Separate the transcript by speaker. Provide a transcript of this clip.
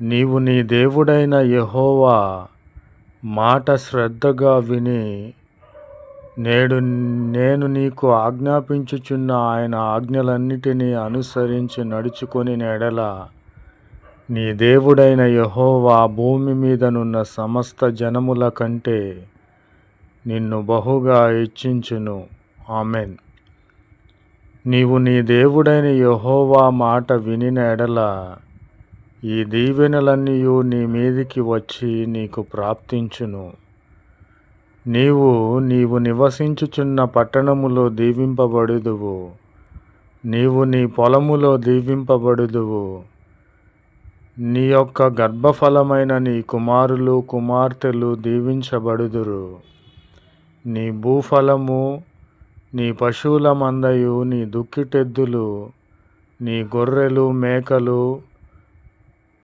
Speaker 1: నీవు నీ దేవుడైన యహోవా మాట శ్రద్ధగా విని నేడు నేను నీకు ఆజ్ఞాపించుచున్న ఆయన ఆజ్ఞలన్నిటినీ అనుసరించి నడుచుకొని నెడల. నీ దేవుడైన యహోవా భూమి మీదనున్న సమస్త జనముల కంటే నిన్ను బహుగా ఇచ్చించును. ఆమెన్. నీవు నీ దేవుడైన యహోవా మాట విని నెడలా. ఈ దీవెనలన్నీ నీ మీదికి వచ్చి నీకు ప్రాప్తించును. నీవు నీవు నివసించుచున్న పట్టణములో దీవింపబడుదువు. నీవు నీ పొలములో దీవింపబడుదువు. నీ యొక్క గర్భఫలమైన నీ కుమారులు కుమార్తెలు దీవించబడుదురు. నీ భూఫలము నీ పశువుల మందయు నీ దుక్కిటెద్దులు నీ గొర్రెలు మేకలు